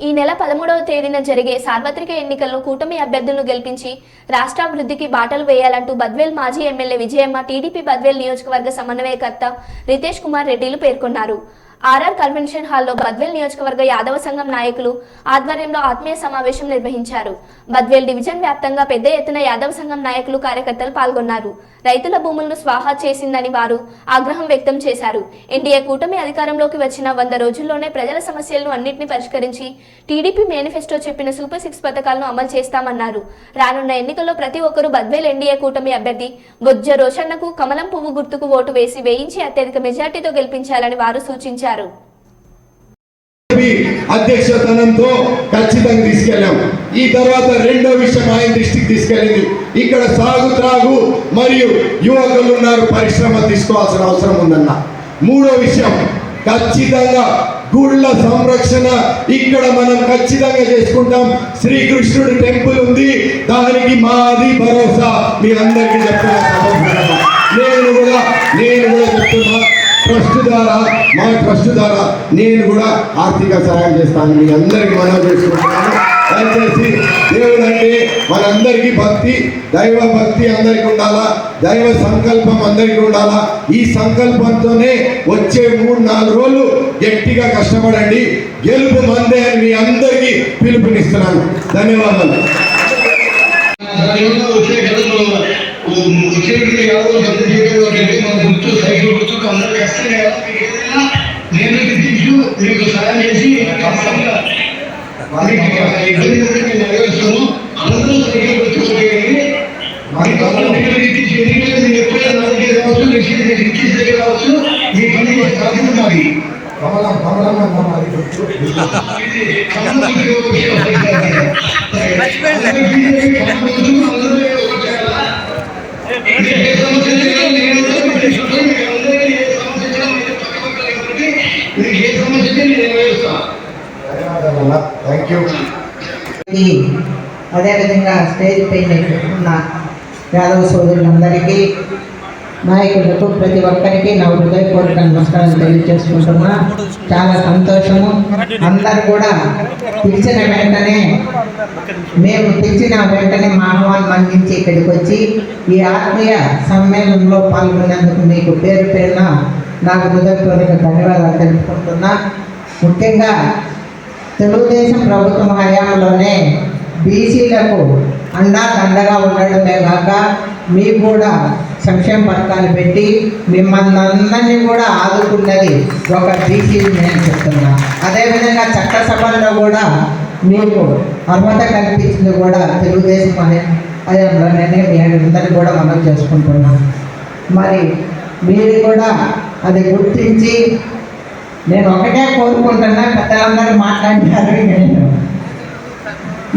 ఈ నెల పదమూడవ తేదీన జరిగే సార్వత్రిక ఎన్నికల్లో కూటమి అభ్యర్థులను గెలిపించి రాష్ట్రాభివృద్ధికి బాటలు వేయాలంటూ బద్వేల్ మాజీ ఎమ్మెల్యే విజయమ్మ టీడీపీ బద్వేల్ నియోజకవర్గ సమన్వయకర్త రితేష్ కుమార్ రెడ్డిలు పేర్కొన్నారు. ఆర్ఆర్ కన్వెన్షన్ హాల్లో బద్వేల్ నియోజకవర్గ యాదవ సంఘం నాయకులు ఆధ్వర్యంలో ఆత్మీయ సమావేశం నిర్వహించారు. బద్వేల్ డివిజన్ వ్యాప్తంగా పెద్ద ఎత్తున యాదవ సంఘం నాయకులు కార్యకర్తలు పాల్గొన్నారు. రైతుల భూములను స్వాహా చేసిందని వారు ఆగ్రహం వ్యక్తం చేశారు. ఎన్డీఏ కూటమి అధికారంలోకి వచ్చిన వంద రోజుల్లోనే ప్రజల సమస్యలను అన్నింటినీ పరిష్కరించి టీడీపీ మేనిఫెస్టో చెప్పిన సూపర్ సిక్స్ పథకాలను అమలు చేస్తామన్నారు. రానున్న ఎన్నికల్లో ప్రతి ఒక్కరూ బద్వేల్ ఎన్డీఏ కూటమి అభ్యర్థి బొజ్జ రోషన్నకు కమలం పువ్వు గుర్తుకు ఓటు వేసి వేయించి అత్యధిక మెజార్టీతో గెలిపించాలని వారు సూచించారు. అధ్యక్షతనంతో ఖచ్చితంగా తీసుకెళ్ళాం. ఈ తర్వాత రెండో విషయం ఆయన దృష్టికి తీసుకెళ్ళింది. ఇక్కడ సాగు త్రాగు మరియు యువకులు ఉన్నారు పరిశ్రమ తీసుకోవాల్సిన అవసరం ఉందన్న. మూడో విషయం ఖచ్చితంగా గుళ్ళ సంరక్షణ ఇక్కడ మనం ఖచ్చితంగా చేసుకుంటాం. శ్రీకృష్ణుడి టెంపుల్ ఉంది. దానికి మాది భరోసా. మీ అందరికీ చెప్తున్నా నేను కూడా నేను కూడా చెప్తున్నా. ట్రస్ట్ ద్వారా మా ట్రస్ట్ ద్వారా నేను కూడా ఆర్థిక సహాయం చేస్తాను. మీ అందరికి మనం చేసుకుంటున్నాను. దయచేసి దేవుడు అంటే మనందరికీ భక్తి దైవ భక్తి అందరికీ ఉండాలా? దైవ సంకల్పం అందరికీ ఉండాలా? ఈ సంకల్పంతోనే వచ్చే మూడు నాలుగు రోజులు గట్టిగా కష్టపడండి. గెలుపు మందే అని మీ అందరికీ పిలుపునిస్తున్నాను. ధన్యవాదాలు. దానివల్ల వచ్చే కథలు వచ్చేటికి ఎవరో గుర్తు సైకిల్ గుర్తు అందరూ కష్టమే కదా నేను గుర్తించు మీకు సహాయం చేసి ఖచ్చితంగా ఇబ్బంది నేను నెరవేరుస్తాను అందరూ సైకిల్ గుర్తు మరి దగ్గర నేను ఎప్పుడైనా నా దగ్గర దగ్గర పని మాది కమలం అన్న మాది గుర్తు. ఇది కమ్యూనిటీ విషయం. అందరూ బీజేపీ కమ్యూనిటీ అందరూ ఒకటే కదా. మీకు ఏ సమస్య లేదో నేను కూడా మీకు చెప్తాను. మీకు అందరికీ ఏ సమస్య వచ్చినా మీరు పక్కపక్కన లేకపోతే మీకు ఏ సమస్య వచ్చినా నేను నెరవేరుస్తా. ధన్యవాదాలు థ్యాంక్ యూ అదేవిధంగా స్టేజ్ పైన ఉన్న యాదవ సోదరులందరికీ నాయకులకు ప్రతి ఒక్కరికి నా హృదయపూర్వక నమస్కారం తెలియజేసుకుంటున్నా. చాలా సంతోషము. అందరు కూడా పిలిచిన వెంటనే మేము పిలిచిన వెంటనే మా ఆహ్వానం అందించి ఇక్కడికి వచ్చి ఈ ఆత్మీయ సమ్మేళనంలో పాల్గొనేందుకు మీకు పేరు పేరున నాకు హృదయపూర్వక ధన్యవాదాలు తెలుపుకుంటున్నా. ముఖ్యంగా తెలుగుదేశం ప్రభుత్వం హయాంలోనే బీసీలకు అండా దండగా ఉండడమే కాక మీకు కూడా సంక్షేమ పథకాలు పెట్టి మిమ్మల్ని అందరినీ కూడా ఆదుకున్నది ఒక బీసీ నేను చెప్తున్నా. అదేవిధంగా చట్టసభల్లో కూడా మీకు అర్హత కల్పించింది కూడా తెలుగుదేశం అనే హయాంలోనే మీ అందరినీ కూడా మనం చేసుకుంటున్నాం. మరి మీరు కూడా అది గుర్తించి నేను ఒకటే కోరుకుంటున్నా పెద్దలందరూ మాట్లాడినారు నేను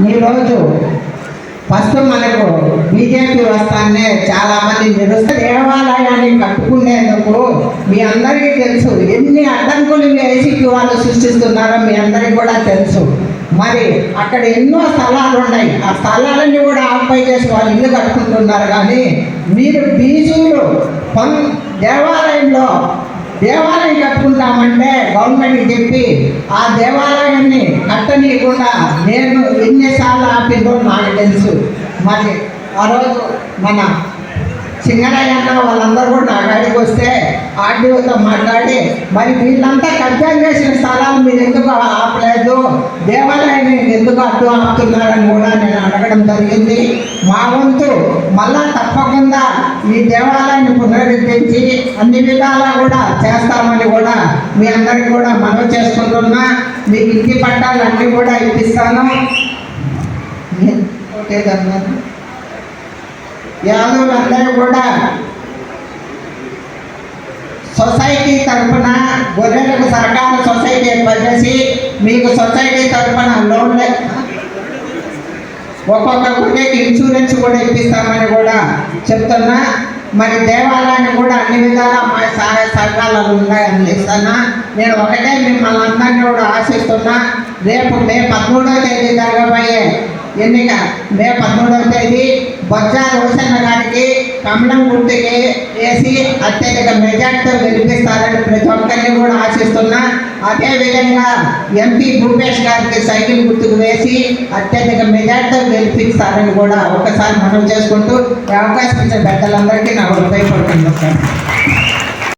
ఈరోజు ఫస్ట్ మనకు బీజేపీ వస్తానే చాలా మంది నిరుస్త దేవాలయాన్ని కట్టుకునేందుకు మీ అందరికీ తెలుసు ఎన్ని అడ్డంకులు వేసి వాళ్ళు సృష్టిస్తున్నారో మీ అందరికీ కూడా తెలుసు. మరి అక్కడ ఎన్నో స్థలాలు ఉన్నాయి. ఆ స్థలాలన్నీ కూడా ఆక్యుపై చేసి వాళ్ళు ఇల్లు కట్టుకుంటున్నారు. కానీ మీరు బీజీలు పన్ దేవాలయంలో దేవాలయం కట్టుకుంటామంటే గవర్నమెంట్కి చెప్పి ఆ దేవాలయాన్ని కట్టనీయకుండా నేను ఎన్నిసార్లు ఆపిందో నాకు తెలుసు. మరి ఆ రోజు మన సింగరయ్య అన్న వాళ్ళందరూ కూడా నా కాడికి వస్తే ఆర్డీఓతో మాట్లాడి మరి వీళ్ళంతా కబ్జా చేసిన స్థలాలు మీరు ఎందుకు ఆపలేదు? దేవాలయాన్ని ఎందుకు అడ్డు ఆపుతున్నారని కూడా చేయడం జరిగింది. మా వంతు మళ్ళా తప్పకుండా ఈ దేవాలయాన్ని పునరుద్ధరించి అన్ని విధాలా కూడా చేస్తామని కూడా మీ అందరికి కూడా మనవి చేసుకుంటున్నా మీకు ఇంటి పట్టాలు అన్నీ కూడా ఇప్పిస్తాను. యాదవులందరూ కూడా సొసైటీ తరఫున గొర్రెలకు సహకార సొసైటీ ఏర్పాటు చేసి మీకు సొసైటీ తరఫున లోన్ ఒక్కొక్క ఇన్సూరెన్స్ కూడా ఇప్పిస్తామని కూడా చెప్తున్నా. మరి దేవాలయాన్ని కూడా అన్ని విధాలా మా సహాయ సహకారాలు ఉన్నాయి అందిస్తున్నా నేను ఒకటే మిమ్మల్ని అందరినీ కూడా ఆశిస్తున్నా. రేపు మే పదమూడవ తేదీ జరగబోయే ఎన్నిక మే పదమూడవ తేదీ. బొజ్జా రోషన్న గారికి కమలం గుర్తుకి వేసి అత్యధిక మెజార్టీతో గెలిపిస్తారని ప్రతి ఒక్కరిని కూడా ఆశిస్తున్నా. అదేవిధంగా ఎంపీ భూపేష్ గారికి సైకిల్ గుర్తుకు వేసి అత్యధిక మెజార్టీతో గెలిపిస్తారని కూడా ఒకసారి మనం చేసుకుంటూ అవకాశం ఇచ్చిన పెద్దలందరికీ నా హృదయపడుతుంది సార్